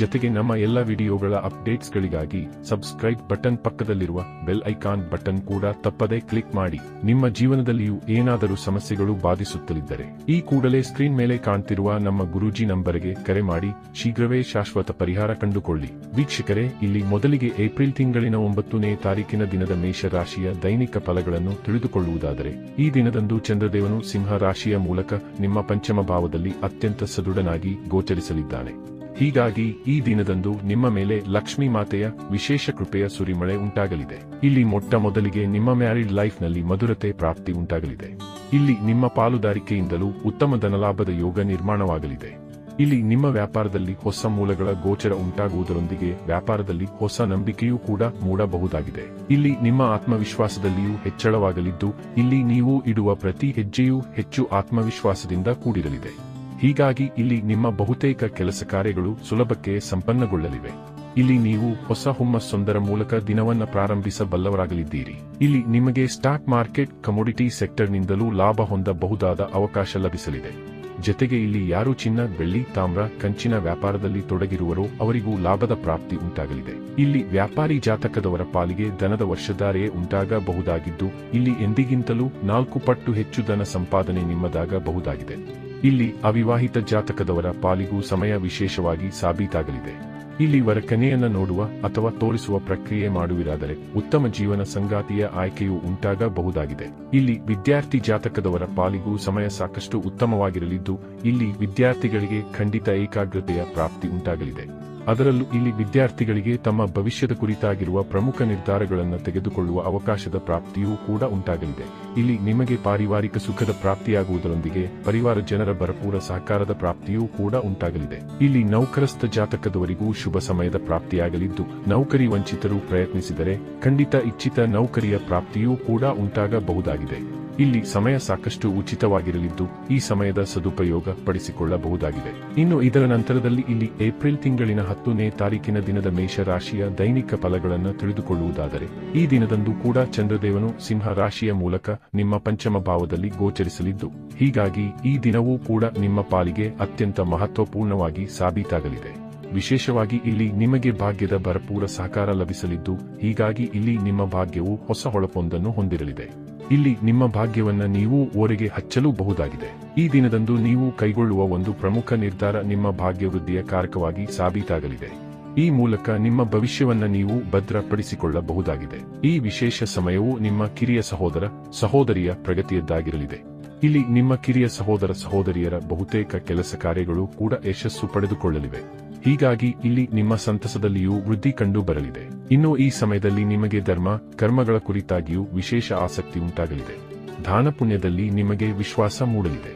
ಜೊತೆಗೆ ನಮ್ಮ ಎಲ್ಲ ವಿಡಿಯೋಗಳ ಅಪ್ಡೇಟ್ಸ್ಗಳಿಗಾಗಿ ಸಬ್ಸ್ಕ್ರೈಬ್ ಬಟನ್ ಪಕ್ಕದಲ್ಲಿರುವ ಬೆಲ್ ಐಕಾನ್ ಬಟನ್ ಕೂಡ ತಪ್ಪದೇ ಕ್ಲಿಕ್ ಮಾಡಿ. ನಿಮ್ಮ ಜೀವನದಲ್ಲಿಯೂ ಏನಾದರೂ ಸಮಸ್ಯೆಗಳು ಬಾಧಿಸುತ್ತಲಿದ್ದರೆ ಈ ಕೂಡಲೇ ಸ್ಕ್ರೀನ್ ಮೇಲೆ ಕಾಣ್ತಿರುವ ನಮ್ಮ ಗುರೂಜಿ ನಂಬರ್ಗೆ ಕರೆ ಮಾಡಿ. ಶೀಘ್ರವೇ ಶಾಶ್ವತ ಪರಿಹಾರ ಕಂಡುಕೊಳ್ಳಿ. ವೀಕ್ಷಕರೇ, ಇಲ್ಲಿ ಮೊದಲಿಗೆ ಏಪ್ರಿಲ್ ತಿಂಗಳಿನ ಒಂಬತ್ತನೇ ತಾರೀಕಿನ ದಿನದ ಮೇಷ ರಾಶಿಯ ದೈನಿಕ ಫಲಗಳನ್ನು ತಿಳಿದುಕೊಳ್ಳುವುದಾದರೆ, ಈ ದಿನದಂದು ಚಂದ್ರದೇವನು ಸಿಂಹ ರಾಶಿಯ ಮೂಲಕ ನಿಮ್ಮ ಪಂಚಮ ಭಾವದಲ್ಲಿ ಅತ್ಯಂತ ಸದೃಢನಾಗಿ ಗೋಚರಿಸಲಿದ್ದಾನೆ. ಹೀಗಾಗಿ ಈ ದಿನದಂದು ನಿಮ್ಮ ಮೇಲೆ ಲಕ್ಷ್ಮಿ ಮಾತೆಯ ವಿಶೇಷ ಕೃಪೆಯ ಸುರಿಮಳೆ ಉಂಟಾಗಲಿದೆ. ಇಲ್ಲಿ ಮೊಟ್ಟ ಮೊದಲಿಗೆ ನಿಮ್ಮ ಮ್ಯಾರಿಡ್ ಲೈಫ್ನಲ್ಲಿ ಮಧುರತೆ ಪ್ರಾಪ್ತಿ ಉಂಟಾಗಲಿದೆ. ಇಲ್ಲಿ ನಿಮ್ಮ ಪಾಲುದಾರಿಕೆಯಿಂದಲೂ ಉತ್ತಮ ಧನಲಾಭದ ಯೋಗ ನಿರ್ಮಾಣವಾಗಲಿದೆ. ಇಲ್ಲಿ ನಿಮ್ಮ ವ್ಯಾಪಾರದಲ್ಲಿ ಹೊಸ ಮೂಲಗಳ ಗೋಚರ ಉಂಟಾಗುವುದರೊಂದಿಗೆ ವ್ಯಾಪಾರದಲ್ಲಿ ಹೊಸ ನಂಬಿಕೆಯೂ ಕೂಡ ಮೂಡಬಹುದಾಗಿದೆ. ಇಲ್ಲಿ ನಿಮ್ಮ ಆತ್ಮವಿಶ್ವಾಸದಲ್ಲಿಯೂ ಹೆಚ್ಚಳವಾಗಲಿದ್ದು, ಇಲ್ಲಿ ನೀವು ಇಡುವ ಪ್ರತಿ ಹೆಜ್ಜೆಯೂ ಹೆಚ್ಚು ಆತ್ಮವಿಶ್ವಾಸದಿಂದ ಕೂಡಿರಲಿದೆ. ಹೀಗಾಗಿ ಇಲ್ಲಿ ನಿಮ್ಮ ಬಹುತೇಕ ಕೆಲಸ ಕಾರ್ಯಗಳು ಸುಲಭಕ್ಕೆ ಸಂಪನ್ನಗೊಳ್ಳಲಿವೆ. ಇಲ್ಲಿ ನೀವು ಹೊಸ ಹುಮ್ಮಸ್ಸೊಂದರ ಮೂಲಕ ದಿನವನ್ನ ಪ್ರಾರಂಭಿಸಬಲ್ಲವರಾಗಲಿದ್ದೀರಿ. ಇಲ್ಲಿ ನಿಮಗೆ ಸ್ಟಾಕ್ ಮಾರ್ಕೆಟ್, ಕಮೋಡಿಟಿ ಸೆಕ್ಟರ್ನಿಂದಲೂ ಲಾಭ ಹೊಂದಬಹುದಾದ ಅವಕಾಶ ಲಭಿಸಲಿದೆ. ಜತೆಗೆ ಇಲ್ಲಿ ಯಾರು ಚಿನ್ನ, ಬೆಳ್ಳಿ, ತಾಮ್ರ, ಕಂಚಿನ ವ್ಯಾಪಾರದಲ್ಲಿ ತೊಡಗಿರುವರೋ ಅವರಿಗೂ ಲಾಭದ ಪ್ರಾಪ್ತಿ ಉಂಟಾಗಲಿದೆ. ಇಲ್ಲಿ ವ್ಯಾಪಾರಿ ಜಾತಕದವರ ಪಾಲಿಗೆ ದನದ ವರ್ಷಧಾರೆಯೇ ಉಂಟಾಗಬಹುದಾಗಿದ್ದು, ಇಲ್ಲಿ ಎಂದಿಗಿಂತಲೂ ನಾಲ್ಕು ಪಟ್ಟು ಹೆಚ್ಚು ಧನ ಸಂಪಾದನೆ ನಿಮ್ಮದಾಗಬಹುದಾಗಿದೆ. ಇಲ್ಲಿ ಅವಿವಾಹಿತ ಜಾತಕದವರ ಪಾಲಿಗೂ ಸಮಯ ವಿಶೇಷವಾಗಿ ಸಾಬೀತಾಗಲಿದೆ. ಇಲ್ಲಿ ವರಕನೆಯನ್ನ ನೋಡುವ ಅಥವಾ ತೋರಿಸುವ ಪ್ರಕ್ರಿಯೆ ಮಾಡುವಿರಾದರೆ ಉತ್ತಮ ಜೀವನ ಸಂಗಾತಿಯ ಆಯ್ಕೆಯು ಉಂಟಾಗಬಹುದಾಗಿದೆ. ಇಲ್ಲಿ ವಿದ್ಯಾರ್ಥಿ ಜಾತಕದವರ ಪಾಲಿಗೂ ಸಮಯ ಸಾಕಷ್ಟು ಉತ್ತಮವಾಗಿರಲಿದ್ದು, ಇಲ್ಲಿ ವಿದ್ಯಾರ್ಥಿಗಳಿಗೆ ಖಂಡಿತ ಏಕಾಗ್ರತೆಯ ಪ್ರಾಪ್ತಿ ಉಂಟಾಗಲಿದೆ. ಅದರಲ್ಲೂ ಇಲ್ಲಿ ವಿದ್ಯಾರ್ಥಿಗಳಿಗೆ ತಮ್ಮ ಭವಿಷ್ಯದ ಕುರಿತಾಗಿರುವ ಪ್ರಮುಖ ನಿರ್ಧಾರಗಳನ್ನು ತೆಗೆದುಕೊಳ್ಳುವ ಅವಕಾಶದ ಪ್ರಾಪ್ತಿಯೂ ಕೂಡ ಉಂಟಾಗಲಿದೆ. ಇಲ್ಲಿ ನಿಮಗೆ ಪಾರಿವಾರಿಕ ಸುಖದ ಪ್ರಾಪ್ತಿಯಾಗುವುದರೊಂದಿಗೆ ಪರಿವಾರ ಜನರ ಭರಪೂರ ಸಹಕಾರದ ಪ್ರಾಪ್ತಿಯೂ ಕೂಡ ಉಂಟಾಗಲಿದೆ. ಇಲ್ಲಿ ನೌಕರಸ್ಥ ಜಾತಕದವರಿಗೂ ಶುಭ ಸಮಯದ ಪ್ರಾಪ್ತಿಯಾಗಲಿದ್ದು, ನೌಕರಿ ವಂಚಿತರು ಪ್ರಯತ್ನಿಸಿದರೆ ಖಂಡಿತ ಇಚ್ಛಿತ ನೌಕರಿಯ ಪ್ರಾಪ್ತಿಯೂ ಕೂಡ ಉಂಟಾಗಬಹುದಾಗಿದೆ. ಇಲ್ಲಿ ಸಮಯ ಸಾಕಷ್ಟು ಉಚಿತವಾಗಿರಲಿದ್ದು, ಈ ಸಮಯದ ಸದುಪಯೋಗ ಪಡಿಸಿಕೊಳ್ಳಬಹುದಾಗಿದೆ. ಇನ್ನು ಇದರ ನಂತರದಲ್ಲಿ ಇಲ್ಲಿ ಏಪ್ರಿಲ್ ತಿಂಗಳಿನ ಹತ್ತನೇ ತಾರೀಕಿನ ದಿನದ ಮೇಷರಾಶಿಯ ದೈನಿಕ ಫಲಗಳನ್ನು ತಿಳಿದುಕೊಳ್ಳುವುದಾದರೆ, ಈ ದಿನದಂದು ಕೂಡ ಚಂದ್ರದೇವನು ಸಿಂಹ ರಾಶಿಯ ಮೂಲಕ ನಿಮ್ಮ ಪಂಚಮ ಭಾವದಲ್ಲಿ ಗೋಚರಿಸಲಿದ್ದು, ಹೀಗಾಗಿ ಈ ದಿನವೂ ಕೂಡ ನಿಮ್ಮ ಪಾಲಿಗೆ ಅತ್ಯಂತ ಮಹತ್ವಪೂರ್ಣವಾಗಿ ಸಾಬೀತಾಗಲಿದೆ. ವಿಶೇಷವಾಗಿ ಇಲ್ಲಿ ನಿಮಗೆ ಭಾಗ್ಯದ ಭರಪೂರ ಸಹಕಾರ ಲಭಿಸಲಿದ್ದು, ಹೀಗಾಗಿ ಇಲ್ಲಿ ನಿಮ್ಮ ಭಾಗ್ಯವು ಹೊಸ ಹೊಳಪೊಂದನ್ನು ಹೊಂದಿರಲಿದೆ. ಇಲ್ಲಿ ನಿಮ್ಮ ಭಾಗ್ಯವನ್ನ ನೀವು ಓರೆಗೆ ಹಚ್ಚಲು ಬಹುದಾಗಿದೆ ಈ ದಿನದಂದು ನೀವು ಕೈಗೊಳ್ಳುವ ಒಂದು ಪ್ರಮುಖ ನಿರ್ಧಾರ ನಿಮ್ಮ ಭಾಗ್ಯವೃದ್ಧಿಯ ಕಾರಕವಾಗಿ ಸಾಬೀತಾಗಲಿದೆ. ಈ ಮೂಲಕ ನಿಮ್ಮ ಭವಿಷ್ಯವನ್ನ ನೀವು ಭದ್ರಪಡಿಸಿಕೊಳ್ಳಬಹುದಾಗಿದೆ. ಈ ವಿಶೇಷ ಸಮಯವು ನಿಮ್ಮ ಕಿರಿಯ ಸಹೋದರ, ಸಹೋದರಿಯ ಪ್ರಗತಿಯದ್ದಾಗಿರಲಿದೆ. ಇಲ್ಲಿ ನಿಮ್ಮ ಕಿರಿಯ ಸಹೋದರ, ಸಹೋದರಿಯರ ಬಹುತೇಕ ಕೆಲಸ ಕಾರ್ಯಗಳು ಕೂಡ ಯಶಸ್ಸು ಪಡೆದುಕೊಳ್ಳಲಿವೆ. ಹೀಗಾಗಿ ಇಲ್ಲಿ ನಿಮ್ಮ ಸಂತಸದಲ್ಲಿಯೂ ವೃದ್ಧಿ ಕಂಡು ಬರಲಿದೆ ಇನ್ನು ಈ ಸಮಯದಲ್ಲಿ ನಿಮಗೆ ಧರ್ಮ, ಕರ್ಮಗಳ ಕುರಿತಾಗಿಯೂ ವಿಶೇಷ ಆಸಕ್ತಿ ಉಂಟಾಗಲಿದೆ. ದಾನಪುಣ್ಯದಲ್ಲಿ ನಿಮಗೆ ವಿಶ್ವಾಸ ಮೂಡಲಿದೆ.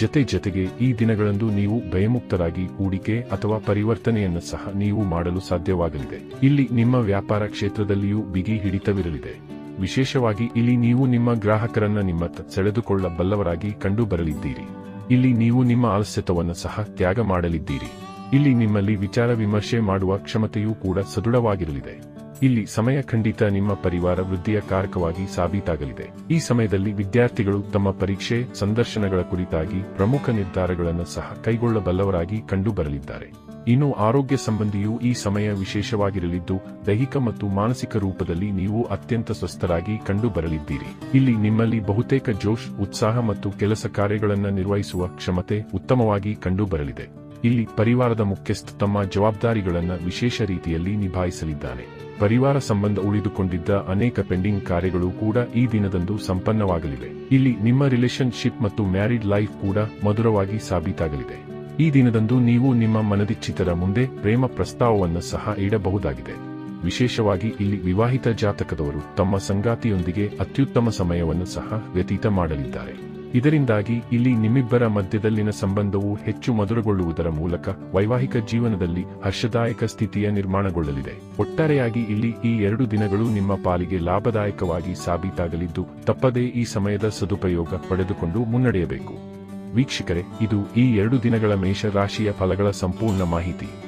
ಜತೆ ಜತೆಗೆ ಈ ದಿನಗಳಂದು ನೀವು ಭಯಮುಕ್ತರಾಗಿ ಹೂಡಿಕೆ ಅಥವಾ ಪರಿವರ್ತನೆಯನ್ನು ಸಹ ನೀವು ಮಾಡಲು ಸಾಧ್ಯವಾಗಲಿದೆ. ಇಲ್ಲಿ ನಿಮ್ಮ ವ್ಯಾಪಾರ ಕ್ಷೇತ್ರದಲ್ಲಿಯೂ ಬಿಗಿ ಹಿಡಿತವಿರಲಿದೆ. ವಿಶೇಷವಾಗಿ ಇಲ್ಲಿ ನೀವು ನಿಮ್ಮ ಗ್ರಾಹಕರನ್ನ ನಿಮ್ಮ ಸೆಳೆದುಕೊಳ್ಳಬಲ್ಲವರಾಗಿ ಕಂಡು ಬರಲಿದ್ದೀರಿ ಇಲ್ಲಿ ನೀವು ನಿಮ್ಮ ಆಲಸ್ಯತವನ್ನು ಸಹ ತ್ಯಾಗ ಮಾಡಲಿದ್ದೀರಿ. ಇಲ್ಲಿ ನಿಮ್ಮಲ್ಲಿ ವಿಚಾರ ವಿಮರ್ಶೆ ಮಾಡುವ ಕ್ಷಮತೆಯೂ ಕೂಡ ಸದೃಢವಾಗಿರಲಿದೆ. ಇಲ್ಲಿ ಸಮಯ ಖಂಡಿತ ನಿಮ್ಮ ಪರಿವಾರ ವೃದ್ಧಿಯ ಕಾರಕವಾಗಿ ಸಾಬೀತಾಗಲಿದೆ. ಈ ಸಮಯದಲ್ಲಿ ವಿದ್ಯಾರ್ಥಿಗಳು ತಮ್ಮ ಪರೀಕ್ಷೆ, ಸಂದರ್ಶನಗಳ ಕುರಿತಾಗಿ ಪ್ರಮುಖ ನಿರ್ಧಾರಗಳನ್ನು ಸಹ ಕೈಗೊಳ್ಳಬಲ್ಲವರಾಗಿ ಕಂಡು ಬರಲಿದ್ದಾರೆ ಇನ್ನು ಆರೋಗ್ಯ ಸಂಬಂಧಿಯೂ ಈ ಸಮಯ ವಿಶೇಷವಾಗಿರಲಿದ್ದು, ದೈಹಿಕ ಮತ್ತು ಮಾನಸಿಕ ರೂಪದಲ್ಲಿ ನೀವು ಅತ್ಯಂತ ಸ್ವಸ್ಥರಾಗಿ ಕಂಡುಬರಲಿದ್ದೀರಿ. ಇಲ್ಲಿ ನಿಮ್ಮಲ್ಲಿ ಬಹುತೇಕ ಜೋಶ್, ಉತ್ಸಾಹ ಮತ್ತು ಕೆಲಸ ಕಾರ್ಯಗಳನ್ನು ನಿರ್ವಹಿಸುವ ಕ್ಷಮತೆ ಉತ್ತಮವಾಗಿ ಕಂಡು ಬರಲಿದೆ ಇಲ್ಲಿ ಪರಿವಾರದ ಮುಖ್ಯಸ್ಥ ತಮ್ಮ ಜವಾಬ್ದಾರಿಗಳನ್ನು ವಿಶೇಷ ರೀತಿಯಲ್ಲಿ ನಿಭಾಯಿಸಲಿದ್ದಾನೆ. ಪರಿವಾರ ಸಂಬಂಧ ಉಳಿದುಕೊಂಡಿದ್ದ ಅನೇಕ ಪೆಂಡಿಂಗ್ ಕಾರ್ಯಗಳು ಕೂಡ ಈ ದಿನದಂದು ಸಂಪನ್ನವಾಗಲಿವೆ. ಇಲ್ಲಿ ನಿಮ್ಮ ರಿಲೇಶನ್ಶಿಪ್ ಮತ್ತು ಮ್ಯಾರಿಡ್ ಲೈಫ್ ಕೂಡ ಮಧುರವಾಗಿ ಸಾಬೀತಾಗಲಿದೆ. ಈ ದಿನದಂದು ನೀವು ನಿಮ್ಮ ಮನದಿಚ್ಛಿತರ ಮುಂದೆ ಪ್ರೇಮ ಪ್ರಸ್ತಾವವನ್ನು ಸಹ ಇಡಬಹುದಾಗಿದೆ. ವಿಶೇಷವಾಗಿ ಇಲ್ಲಿ ವಿವಾಹಿತ ಜಾತಕದವರು ತಮ್ಮ ಸಂಗಾತಿಯೊಂದಿಗೆ ಅತ್ಯುತ್ತಮ ಸಮಯವನ್ನು ಸಹ ವ್ಯತೀತ ಮಾಡಲಿದ್ದಾರೆ. ಇದರಿಂದಾಗಿ ಇಲ್ಲಿ ನಿಮ್ಮಿಬ್ಬರ ಮಧ್ಯದಲ್ಲಿನ ಸಂಬಂಧವು ಹೆಚ್ಚು ಮಧುರಗೊಳ್ಳುವುದರ ಮೂಲಕ ವೈವಾಹಿಕ ಜೀವನದಲ್ಲಿ ಹರ್ಷದಾಯಕ ಸ್ಥಿತಿಯ ನಿರ್ಮಾಣಗೊಳ್ಳಲಿದೆ. ಒಟ್ಟಾರೆಯಾಗಿ ಇಲ್ಲಿ ಈ ಎರಡು ದಿನಗಳು ನಿಮ್ಮ ಪಾಲಿಗೆ ಲಾಭದಾಯಕವಾಗಿ ಸಾಬೀತಾಗಲಿದ್ದು, ತಪ್ಪದೇ ಈ ಸಮಯದ ಸದುಪಯೋಗ ಪಡೆದುಕೊಂಡು ಮುನ್ನಡೆಯಬೇಕು. ವೀಕ್ಷಕರೇ, ಇದು ಈ ಎರಡು ದಿನಗಳ ಮೇಷ ರಾಶಿಯ ಫಲಗಳ ಸಂಪೂರ್ಣ ಮಾಹಿತಿ.